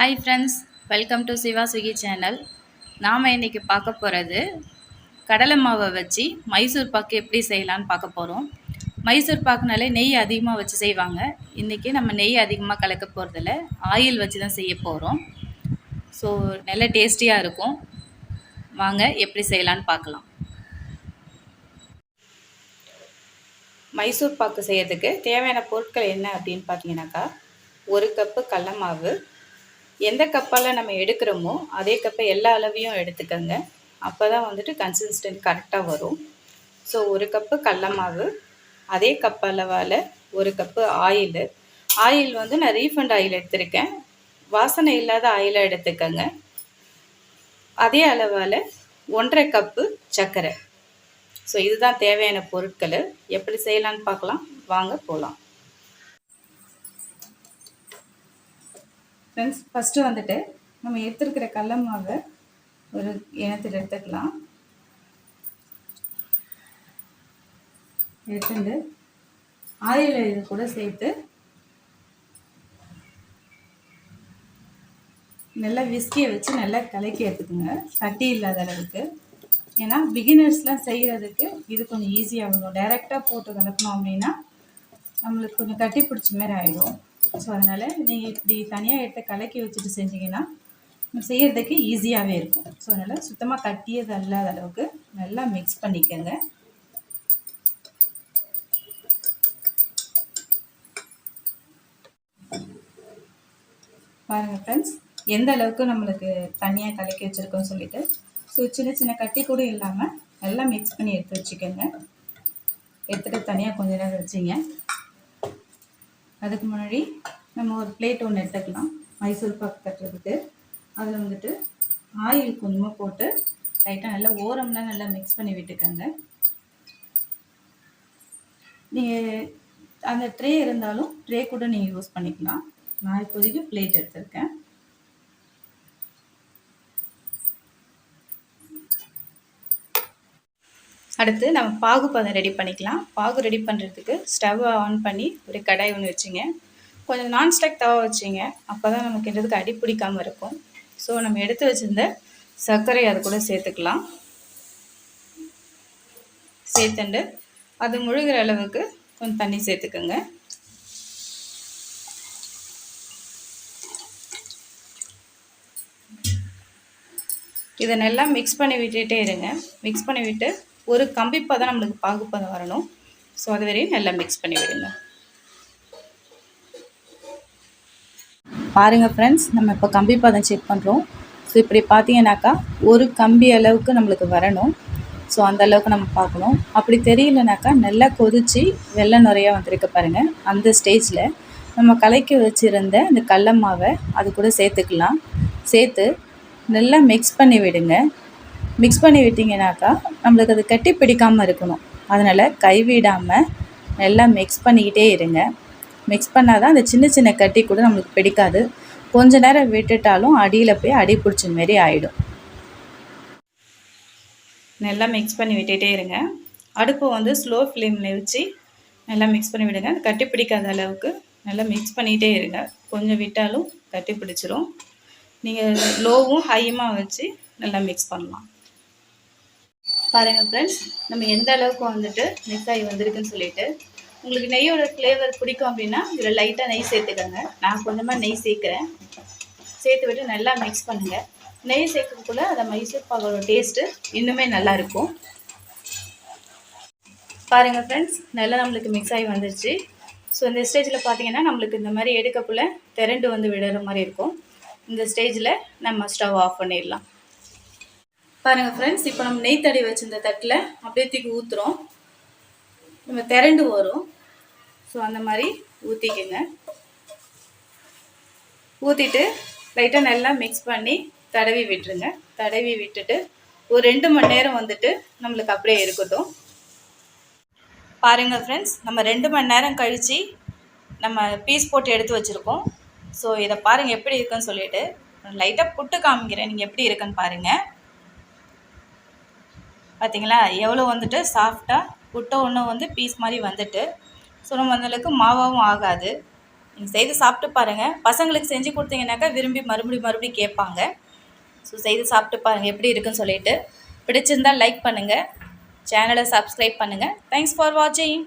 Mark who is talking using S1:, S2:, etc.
S1: Hi friends welcome to Shiva Swiggy channel நாம் இன்றைக்கி பார்க்க போகிறது கடலை மாவை வச்சு மைசூர் பாக்கு எப்படி செய்யலான்னு பார்க்க போகிறோம் மைசூர் பாக்குனாலே நெய் அதிகமாக வச்சு செய்வாங்க. இன்றைக்கி நம்ம நெய் அதிகமாக கலக்க போகிறதில்ல ஆயில் வச்சு தான் செய்ய போகிறோம் ஸோ நல்ல டேஸ்டியாக இருக்கும். வாங்க எப்படி செய்யலான்னு பார்க்கலாம். மைசூர் பாக்கு செய்கிறதுக்கு தேவையான பொருட்கள் என்ன அப்படின்னு பார்த்தீங்கன்னாக்கா ஒரு கப்பு கடல மாவு எந்த கப்பால் நம்ம எடுக்கிறோமோ அதே கப்பை எல்லா அளவையும் எடுத்துக்கோங்க. அப்போ தான் வந்துட்டு கன்சிஸ்டன்ட் கரெக்டாக வரும். ஸோ ஒரு கப்பு கடல மாவு அதே கப் அளவால் ஒரு கப்பு ஆயில் ஆயில் வந்து நான் ரீஃபண்ட் ஆயில் எடுத்திருக்கேன். வாசனை இல்லாத ஆயிலை எடுத்துக்கோங்க. அதே அளவால் ஒன்றரை கப்பு சர்க்கரை. ஸோ இதுதான் தேவையான பொருட்கள். எப்படி செய்யலான்னு பார்க்கலாம்? வாங்க போகலாம் ஃப்ரெண்ட்ஸ் ஃபஸ்ட்டு வந்துட்டு நம்ம எடுத்துருக்கிற கடல மாவை ஒரு இனத்தில் எடுத்துக்கலாம். எடுத்துட்டு ஆயில் இது கூட சேர்த்து நல்லா விஸ்கியை வச்சு நல்லா கலக்கி எடுத்துக்கோங்க. கட்டி இல்லாத அளவுக்கு. ஏன்னா பிகினர்ஸ்லாம் செய்கிறதுக்கு இது கொஞ்சம் ஈஸியாக இருக்கும் டைரெக்டாக போட்டு கலக்கணும் அப்படின்னா நம்மளுக்கு கொஞ்சம் கட்டி பிடிச்ச மாதிரி ஆகிடும் ஸோ அதனால் நீங்கள் இப்படி தனியாக எடுத்து கலக்கி வச்சுட்டு செஞ்சிங்கன்னா செய்கிறதுக்கு ஈஸியாகவே இருக்கும். ஸோ அதனால் சுத்தமாக கட்டியது அல்லாத அளவுக்கு நல்லா மிக்ஸ் பண்ணிக்கோங்க. பாருங்கள் ஃப்ரெண்ட்ஸ் எந்த அளவுக்கு நம்மளுக்கு தனியாக கலக்கி வச்சுருக்கோன்னு சொல்லிட்டு ஸோ சின்ன சின்ன கட்டி கூட இல்லாமல் நல்லா மிக்ஸ் பண்ணி எடுத்து வச்சுக்கோங்க. எடுத்துகிட்டு தனியாக கொஞ்ச நேரம் வச்சிங்க. அதுக்கு முன்னாடி நம்ம ஒரு பிளேட் ஒன்று எடுத்துக்கலாம். மைசூர் பாக் கட்டுறதுக்கு. அதில் வந்துட்டு ஆயில் கொஞ்சமாக போட்டு லைட்டாக நல்லா ஓரம்லாம் நல்லா மிக்ஸ் பண்ணி விட்டுக்கோங்க. நீங்கள் அந்த ட்ரே இருந்தாலும் ட்ரே கூட நீங்கள் யூஸ் பண்ணிக்கலாம். நான் இப்போதைக்கு பிளேட் எடுத்திருக்கேன். அடுத்து நம்ம பாகு பதம் ரெடி பண்ணிக்கலாம். பாகு ரெடி பண்ணுறதுக்கு ஸ்டவ் ஆன் பண்ணி ஒரு கடாய் ஒன்று வச்சுங்க. கொஞ்சம் நான்ஸ்டாக் தவா வச்சுங்க. அப்போ தான் நமக்கு என்றதுக்கு அடி பிடிக்காமல் இருக்கும். ஸோ நம்ம எடுத்து வச்சுருந்த சர்க்கரை அது கூட சேர்த்துக்கலாம். சேர்த்துண்டு அது முழுகிற அளவுக்கு கொஞ்சம் தண்ணி சேர்த்துக்கோங்க. இதனெல்லாம் மிக்ஸ் பண்ணி விட்டுட்டே இருங்க. மிக்ஸ் பண்ணி விட்டு ஒரு கம்பிப்பாக தான் நம்மளுக்கு பாகுப்பதம் வரணும். ஸோ அது வரையும் நல்லா மிக்ஸ் பண்ணி விடுங்க. பாருங்கள் ஃப்ரெண்ட்ஸ் நம்ம இப்போ கம்பி பதம் செக் பண்ணுறோம் ஸோ இப்படி பார்த்தீங்கன்னாக்கா ஒரு கம்பி அளவுக்கு நம்மளுக்கு வரணும். ஸோ அந்த அளவுக்கு நம்ம பார்க்கணும். அப்படி தெரியலனாக்கா நல்லா கொதித்து வெள்ளை நிறையா வந்திருக்க பாருங்கள் அந்த ஸ்டேஜில் நம்ம கலக்கி வச்சுருந்த இந்த கடல மாவை அது கூட சேர்த்துக்கலாம். சேர்த்து நல்லா மிக்ஸ் பண்ணி விடுங்க. மிக்ஸ் பண்ணி விட்டிங்கனாக்கா நம்மளுக்கு அது கட்டி பிடிக்காமல் இருக்கணும். அதனால் கைவிடாமல் நல்லா மிக்ஸ் பண்ணிக்கிட்டே இருங்க. மிக்ஸ் பண்ணால் தான் அந்த சின்ன சின்ன கட்டி கூட நம்மளுக்கு பிடிக்காது. கொஞ்ச நேரம் விட்டுட்டாலும் அடியில் போய் அடி பிடிச்ச மாரி ஆகிடும் நல்லா மிக்ஸ் பண்ணி விட்டுகிட்டே இருங்க. அடுப்பை வந்து ஸ்லோ ஃப்ளேமில் வச்சு நல்லா மிக்ஸ் பண்ணி விடுங்க. கட்டி பிடிக்காத அளவுக்கு நல்லா மிக்ஸ் பண்ணிகிட்டே இருங்க. கொஞ்சம் விட்டாலும் கட்டி பிடிச்சிரும். நீங்கள் லோவும் ஹையுமாக வச்சு நல்லா மிக்ஸ் பண்ணலாம். பாருங்கள் ஃப்ரெண்ட்ஸ் நம்ம எந்த அளவுக்கு வந்துட்டு மிக்ஸ் ஆகி வந்திருக்குன்னு சொல்லிட்டு உங்களுக்கு நெய்யோட ஃப்ளேவர் பிடிக்கும் அப்படின்னா இதில் லைட்டாக நெய் சேர்த்துக்கோங்க. நான் கொஞ்சமாக நெய் சேர்க்குறேன். சேர்த்து விட்டு நல்லா மிக்ஸ் பண்ணுங்கள் நெய் சேர்க்கறதுக்குள்ள அந்த மைசூர் பாகோட டேஸ்ட்டு இன்னுமே நல்லா இருக்கும். பாருங்கள் ஃப்ரெண்ட்ஸ் நல்லா நம்மளுக்கு மிக்ஸ் ஆகி வந்துருச்சு. ஸோ இந்த ஸ்டேஜில் பார்த்தீங்கன்னா நம்மளுக்கு இந்த மாதிரி எடுக்கக்குள்ளே திரண்டு வந்து விடுற மாதிரி இருக்கும். இந்த ஸ்டேஜில் நம்ம ஸ்டவ் ஆஃப் பண்ணிடலாம். பாருங்கள் ஃப்ரெண்ட்ஸ் இப்போ நம்ம நெய் தடி வச்சுருந்த தட்டில் அப்படியே தூக்கி ஊற்றுறோம் நம்ம திரண்டு வரும். ஸோ அந்த மாதிரி ஊற்றிக்கங்க ஊற்றிட்டு லைட்டாக நல்லா மிக்ஸ் பண்ணி தடவி விட்டுருங்க. தடவி விட்டுட்டு ஒரு ரெண்டு மணி நேரம் வந்துட்டு நம்மளுக்கு அப்படியே இருக்கட்டும். பாருங்கள் ஃப்ரெண்ட்ஸ் நம்ம ரெண்டு மணி நேரம் கழித்து நம்ம பீஸ் போட்டு எடுத்து வச்சுருக்கோம். ஸோ இதை பாருங்கள் எப்படி இருக்குன்னு சொல்லிட்டு. லைட்டாக புட்டு காமிக்கிறேன். நீங்கள் எப்படி இருக்குன்னு பாருங்கள் பார்த்தீங்களா? எவ்வளோ வந்துட்டு சாஃப்டாக விட்ட ஒன்று வந்து பீஸ் மாதிரி வந்துட்டு ஸோ நம்ம அந்தளவுக்கு மாவாகவும் ஆகாது. நீங்கள் செய்து சாப்பிட்டு பாருங்கள் பசங்களுக்கு செஞ்சு கொடுத்தீங்கன்னாக்கா விரும்பி மறுபடியும் மறுபடியும் கேட்பாங்க. ஸோ செய்து சாப்பிட்டு பாருங்கள் எப்படி இருக்குன்னு சொல்லிட்டு. பிடிச்சிருந்தால் லைக் பண்ணுங்கள் சேனலை சப்ஸ்கிரைப் பண்ணுங்கள் தேங்க்ஸ் ஃபார் வாட்சிங்